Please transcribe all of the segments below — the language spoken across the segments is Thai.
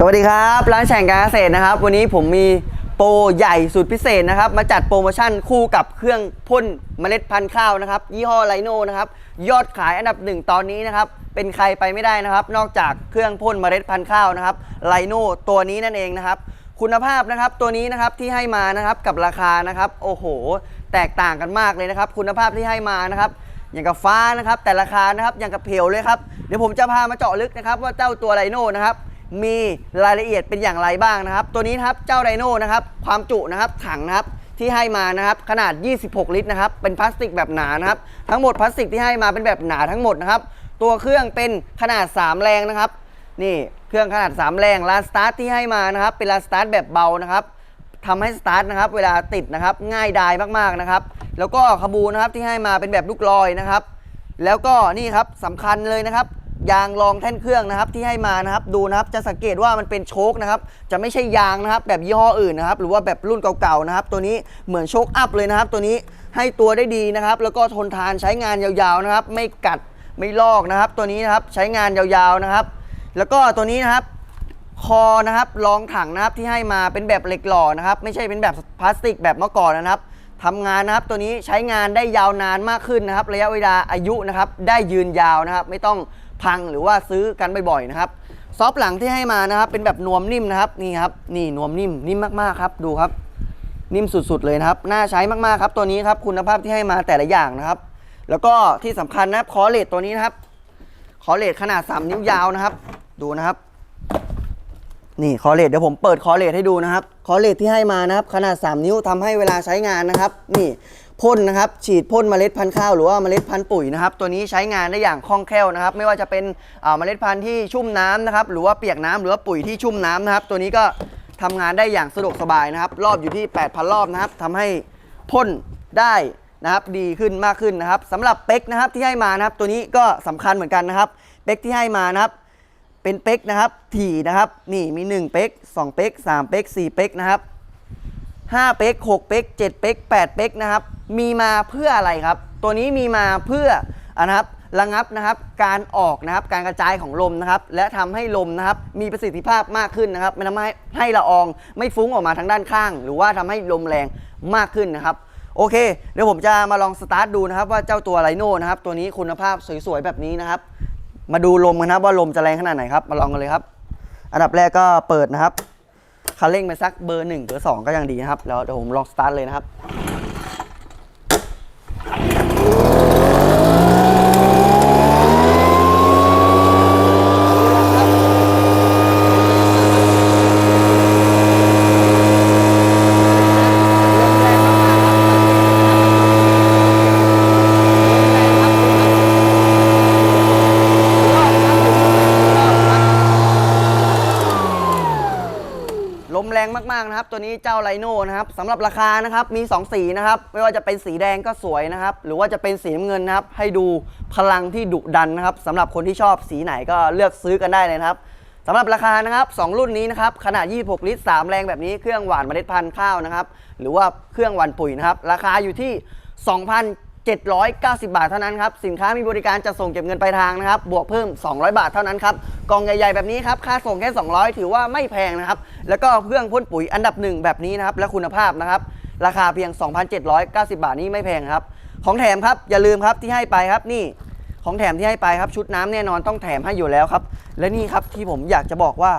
สวัสดีครับ ร้านแฉ่งการเกษตรนะครับ วันนี้ผมมีโปรใหญ่สุดพิเศษนะครับ มาจัดโปรโมชั่นคู่กับเครื่องพ่นเมล็ดพันธุ์ข้าวนะครับ ยี่ห้อไลโนนะครับยอดขายอันดับหนึ่งตอนนี้นะครับ เป็นใครไปไม่ได้นะครับ นอกจากเครื่องพ่นเมล็ดพันธุ์ข้าวนะครับไลโนตัวนี้นั่นเองนะครับ คุณภาพนะครับตัวนี้นะครับที่ให้มานะครับกับราคานะครับ โอ้โห แตกต่างกันมากเลยนะครับ คุณภาพที่ให้มานะครับอย่างกับฟ้านะครับแต่ราคานะครับอย่างกับเพลเลยครับเดี๋ยวผมจะพามาเจาะลึกนะครับ ว่าเจ้าตัวไลโนนะครับ มีรายละเอียดเป็นอย่างไรบ้างนะครับ ตัวนี้นะครับเจ้าไดโน่นะครับความจุนะครับถังนะครับที่ให้มานะครับขนาด 26 ลิตรนะครับเป็นพลาสติกแบบหนานะครับทั้งหมดพลาสติกที่ให้มาเป็นแบบหนาทั้งหมดนะครับตัวเครื่องเป็นขนาด 3 แรงนะครับนี่เครื่องขนาด 3 แรงลานสตาร์ทที่ให้มานะครับเป็นลานสตาร์ทแบบเบานะครับทำให้สตาร์ทนะครับเวลาติดนะครับง่ายดายมากๆนะครับแล้วก็ขบูนะครับที่ให้มาเป็นแบบลูกลอยนะครับแล้วก็นี่ครับสำคัญเลยนะครับ ยางรองแท่นเครื่องนะครับที่ให้มานะครับดูนะครับจะสังเกตว่ามันเป็นโชคนะครับจะไม่ใช่ยางนะครับแบบยี่ห้ออื่นนะครับหรือว่าแบบรุ่นเก่าๆนะครับตัวนี้เหมือนโชคอัพเลยนะครับ ตัวนี้ให้ตัวได้ดีนะครับ แล้วก็ทนทานใช้งานยาวๆนะครับ ไม่กัดไม่ลอกนะครับ ตัวนี้นะครับใช้งานยาวๆนะครับ แล้วก็ตัวนี้นะครับคอนะครับรองถังนะครับที่ให้มาเป็นแบบเหล็กหล่อนะครับ ไม่ใช่เป็นแบบพลาสติกแบบเมื่อก่อนนะครับทำงานนะครับตัวนี้ใช้งานได้ยาวนานมากขึ้นนะครับ ระยะเวลาอายุนะครับ ได้ยืนยาวนะครับ ไม่ต้อง พังหรือว่าซื้อกันบ่อยๆนะครับซอฟต์หลังที่ให้มานะครับเป็นแบบนวมนิ่มนะครับนี่ครับนี่นวมนิ่มนิ่มมากๆครับดูครับ นิ่มสุดๆเลยนะครับน่าใช้มากๆครับตัวนี้ครับคุณภาพที่ให้มาแต่ละอย่างนะครับ แล้วก็ที่สำคัญนะครับคอเลตตัวนี้นะครับคอเลตขนาด 3 นิ้วยาวนะครับ ดูนะครับ นี่คอเลตเดี๋ยวผมเปิดคอเลตให้ดูนะครับคอเลตที่ให้มานะครับ ขนาด 3 นิ้วทำให้เวลาใช้งานนะครับ นี่ พ่นนะครับ ฉีดพ่นเมล็ดพันธุ์ข้าวหรือว่าเมล็ดพันธุ์ปุ๋ยนะครับ ตัวนี้ใช้งานได้อย่างคล่องแคล่วนะครับ ไม่ว่าจะเป็นเมล็ดพันธุ์ที่ชุ่มน้ำนะครับ หรือว่าเปียกน้ำหรือว่าปุ๋ยที่ชุ่มน้ำนะครับ ตัวนี้ก็ทำงานได้อย่างสะดวกสบายนะครับ รอบอยู่ที่ 8,000 รอบนะครับทำให้พ่นได้นะครับ ดีขึ้นมากขึ้นนะครับสำหรับเป็กนะครับที่ให้มานะครับ ตัวนี้ก็สำคัญเหมือนกันนะครับ เป็กที่ให้มานะครับ เป็นเป๊กนะครับ ถี่นะครับ นี่มี 1 เป๊ก2เป๊ก3เป๊ก4เป๊กนะครับ5เป๊ก6เป๊ก7เป๊ก8เป๊กนะครับ มีมาเพื่ออะไรครับ ตัวนี้มีมาเพื่ออะนะครับระงับนะครับการออกนะครับการกระจายของลมนะครับและทำให้ลมนะครับมีประสิทธิภาพมากขึ้นนะครับไมันทำให้ให้ละอองไม่ฟุ้งออกมาทางด้านข้าง หรือว่าทำให้ลมแรงมากขึ้นนะครับโอเค เดี๋ยวผมจะมาลองสตาร์ทดูนะครับว่าเจ้าตัวไลโน่นะครับตัวนี้คุณภาพสวยๆ แบบนี้นะครับ มาดูลมกันนะครับว่าลมจะแรงขนาดไหนครับมาลองกันเลยครับ อันดับแรกก็เปิดนะครับคันเร่งไปสักเบอร์1เบอร์2ก็ยังดีนะครับแล้วเดี๋ยวผมลองสตาร์ทเลยนะครับ ลม แรงมากๆนะครับ ตัวนี้เจ้าไลโน่นะครับสำหรับราคานะครับมี 2 สีนะครับ ไม่ว่าจะเป็นสีแดงก็สวยนะครับ หรือว่าจะเป็นสีน้ำเงินนะครับ ให้ดูพลังที่ดุดันนะครับสำหรับคนที่ชอบสีไหนก็เลือกซื้อกันได้เลยนะครับสำหรับราคานะครับสองรุ่นนี้นะครับ ขนาด 26 ลิตร 3 แรงแบบนี้ เครื่องหวานเมล็ดพันธุ์ข้าวนะครับ หรือว่าเครื่องหวานปุ๋ยนะครับ ราคาอยู่ที่ 790 บาทเท่านั้นครับ สินค้ามีบริการจะส่งเก็บเงินปลายทางนะครับ บวกเพิ่ม 200 บาทเท่านั้นครับ กล่องใหญ่ ๆ แบบนี้ครับ ค่าส่งแค่ 200 ถือว่าไม่แพงนะครับ แล้วก็เครื่องพ่นปุ๋ยอันดับหนึ่งแบบนี้นะครับ และคุณภาพนะครับ ราคาเพียง 2,790 บาทนี่ไม่แพงครับ ของแถมครับ อย่าลืมครับที่ให้ไปครับนี่ ของแถมที่ให้ไปครับ ชุดน้ำแน่นอนต้องแถมให้อยู่แล้วครับ และนี่ครับที่ผมอยากจะบอกว่า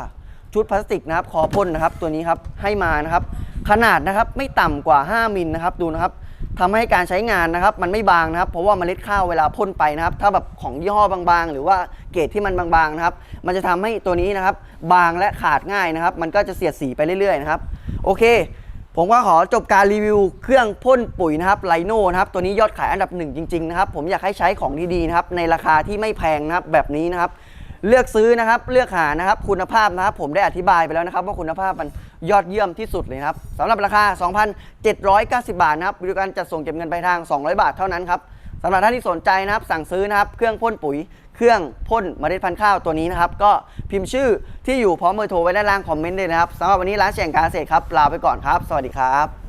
ชุดพลาสติกนะครับคอพ่นนะครับ ตัวนี้ครับให้มานะครับ ขนาดนะครับไม่ต่ำกว่า 5มิลนะครับ ดูนะครับ ทำให้การใช้งานนะครับมันไม่บางนะครับ เพราะว่าเมล็ดข้าวเวลาพ่นไปนะครับ ถ้าแบบของยี่ห้อบางๆ หรือว่าเกรดที่มันบางๆนะครับ มันจะทำให้ตัวนี้นะครับ บางและขาดง่ายนะครับ มันก็จะเสียดสีไปเรื่อยๆนะครับโอเค ผมก็ขอจบการรีวิวเครื่องพ่นปุ๋ยนะครับไลโน่นะครับตัวนี้ยอดขายอันดับหนึ่งจริงๆนะครับผมอยากให้ใช้ของดีๆนะครับในราคาที่ไม่แพงนะครับแบบนี้นะครับ เลือกซื้อนะครับเลือกหานะครับ คุณภาพนะครับ ผมได้อธิบายไปแล้วนะครับ ว่าคุณภาพมัน ยอดเยี่ยมที่สุดเลยครับสำหรับราคา 2,790 บาทนะครับบริการจัดส่งเก็บเงินปลายทาง 200 บาทเท่านั้นครับสำหรับท่านที่สนใจนะครับ สั่งซื้อนะครับ เครื่องพ่นปุ๋ย เครื่องพ่นเมล็ดพันธุ์ข้าวตัวนี้นะครับ ก็พิมพ์ชื่อที่อยู่พร้อมเบอร์โทรไว้ด้านล่างคอมเมนต์เลยนะครับสำหรับวันนี้ร้านแข่งการเกษตรครับ ลาไปก่อนครับ สวัสดีครับ